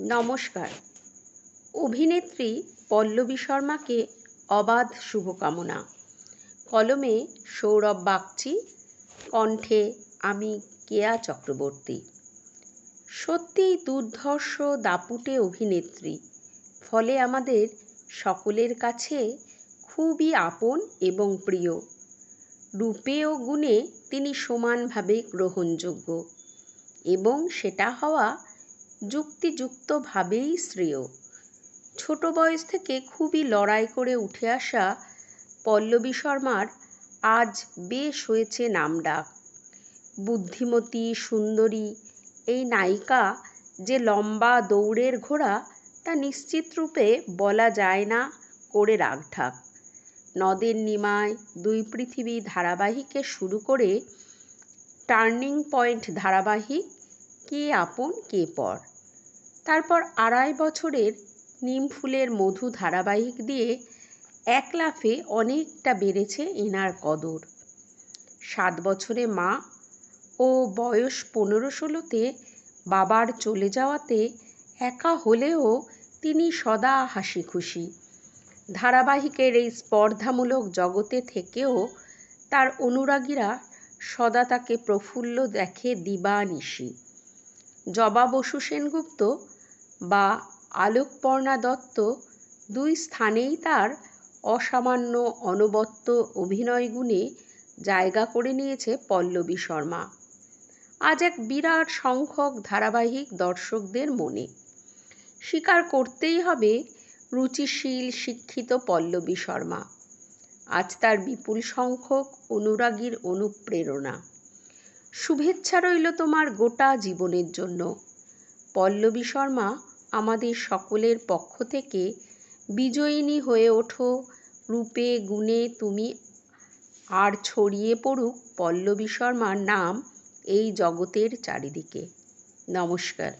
নমস্কার। অভিনেত্রী পল্লবী শর্মাকে অবাধ শুভকামনা। কলমে সৌরভ বাগচি, কণ্ঠে আমি কেয়া চক্রবর্তী। সত্যিই দুর্ধর্ষ, দাপুটে অভিনেত্রী। ফলে আমাদের সকলের কাছে খুবই আপন এবং প্রিয়। রূপে ও গুণে তিনি সমানভাবে গ্রহণযোগ্য। এবং সেটা হওয়া যুক্তিযুক্তভাবেই শ্রেয়। ছোট বয়স থেকে খুবই লড়াই করে উঠে আসা পল্লবী শর্মার আজ বেশ হয়েছে নামডাক বুদ্ধিমতী, সুন্দরী এই নায়িকা যে লম্বা দৌড়ের ঘোড়া তা নিশ্চিত রূপে বলা যায় না করে রাগঢাক। নদের নিমায় দুই পৃথিবী ধারাবাহিকে শুরু করে টার্নিং পয়েন্ট ধারাবাহিক কে আপন, কে পর। তারপর আড়াই বছরের নিম ফুলের মধু ধারাবাহিক দিয়ে এক লাফে অনেকটা বেড়েছে এনার কদর। সাত বছরে মা ও বয়স পনেরো ষোলোতে বাবার চলে যাওয়াতে একা হলেও তিনি সদা হাসি খুশি। ধারাবাহিকের এই স্পর্ধামূলক জগতে থেকেও তার অনুরাগীরা সদা তাকে প্রফুল্ল দেখে দিবানিশি। জবা বসু সেনগুপ্ত বা আলোকপর্ণা দত্ত দুই স্থানেই তার অসামান্য অনবদ্য অভিনয় গুণে জায়গা করে নিয়েছে পল্লবী শর্মা। আজ এক বিরাট সংখ্যক ধারাবাহিক দর্শকদের মনে। স্বীকার করতেই হবে রুচিশীল, শিক্ষিত পল্লবী শর্মা। আজ তার বিপুল সংখ্যক অনুরাগীর অনুপ্রেরণা। শুভেচ্ছা রইল তোমার গোটা জীবনের জন্য। পল্লবী শর্মা, আমাদের সকলের পক্ষ থেকে বিজয়িনী হয়ে ওঠো, রূপে, গুণে তুমি আর ছড়িয়ে পড়ুক পল্লবী শর্মার নাম এই জগতের চারিদিকে। নমস্কার।